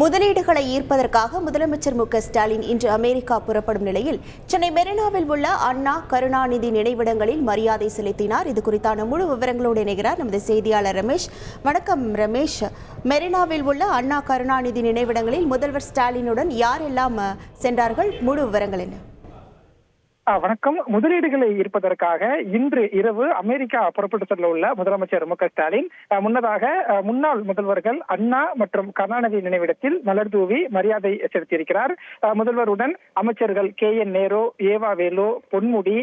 முதலீடுகளை ஈர்ப்பதற்காக முதலமைச்சர் மு க ஸ்டாலின் இன்று அமெரிக்கா புறப்படும் நிலையில் சென்னை மெரினாவில் உள்ள அண்ணா கருணாநிதி நினைவிடங்களில் மரியாதை செலுத்தினார். இது குறித்தான முழு விவரங்களோடு இணைகிறார் நமது செய்தியாளர் ரமேஷ். வணக்கம் ரமேஷ். மெரினாவில் உள்ள அண்ணா கருணாநிதி நினைவிடங்களில் முதல்வர் ஸ்டாலினுடன் யாரெல்லாம் சென்றார்கள்? முழு விவரங்கள் என்ன? வணக்கம். முதலீடுகளை ஈர்ப்பதற்காக இன்று இரவு அமெரிக்கா புறப்பட்டு செல்ல உள்ள முதலமைச்சர் மு க ஸ்டாலின் முன்னதாக முன்னாள் முதல்வர்கள் அண்ணா மற்றும் கருணாநிதி நினைவிடத்தில் மலர் தூவி மரியாதை செலுத்தியிருக்கிறார். முதல்வருடன் அமைச்சர்கள் கே என் நேரு ஏவா வேலு பொன்முடி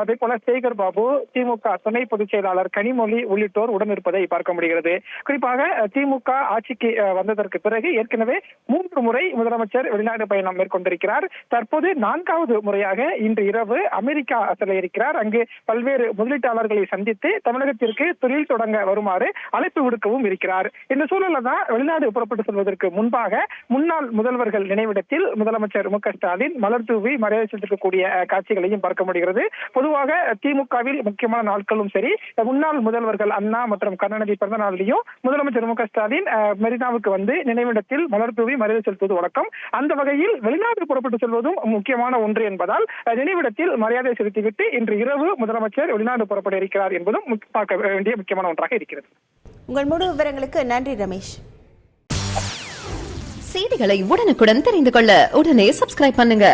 அதே போல சேகர் பாபு திமுக துணை பொதுச் செயலாளர் கனிமொழி உள்ளிட்டோர் உடன் இருப்பதை பார்க்க முடிகிறது. குறிப்பாக திமுக ஆட்சிக்கு வந்ததற்கு பிறகு ஏற்கனவே மூன்று முறை முதலமைச்சர் வெளிநாடு பயணம் மேற்கொண்டிருக்கிறார். தற்போது நான்காவது முறையாக இன்று இரவு அமெரிக்கா செல்ல இருக்கிறார். அங்கு பல்வேறு முதலீட்டாளர்களை சந்தித்து தமிழகத்திற்கு தொழில் தொடங்க வருமாறு அழைப்பு விடுக்கவும் இருக்கிறார். இந்த சூழல்ல தான் வெளிநாடு புறப்பட்டு செல்வதற்கு முன்பாக முன்னாள் முதல்வர்கள் நினைவிடத்தில் முதலமைச்சர் மு ஸ்டாலின் மலர் தூவி மரியாதை செலுத்தக்கூடிய காட்சிகளையும் பார்க்க முடிகிறது. பொதுவாக திமுகவில் முக்கியமான நாட்களும் சரி முன்னாள் முதல்வர்கள் அண்ணா மற்றும் கருணாநிதி பிறந்த நாளிலையும் முதலமைச்சர் மு ஸ்டாலின் மெரினாவுக்கு வந்து நினைவிடத்தில் மலர் தூவி மரியாதை செலுத்துவது வழக்கம். அந்த வகையில் வெளிநாடு புறப்பட்டு செல்வதும் முக்கியமான ஒன்று என்பதால் நினைவு நினைவிடத்தில் மரியாதை செலுத்திவிட்டு இன்று இரவு முதலமைச்சர் வெளிநாடு புறப்பட இருக்கிறார் என்பதும் பார்க்க வேண்டிய முக்கியமான ஒன்றாக இருக்கிறது. உங்கள் முழு விவரங்களுக்கு நன்றி ரமேஷ். செய்திகளை உடனுக்குடன் தெரிந்து கொள்ள உடனே சப்ஸ்கிரைப் பண்ணுங்க.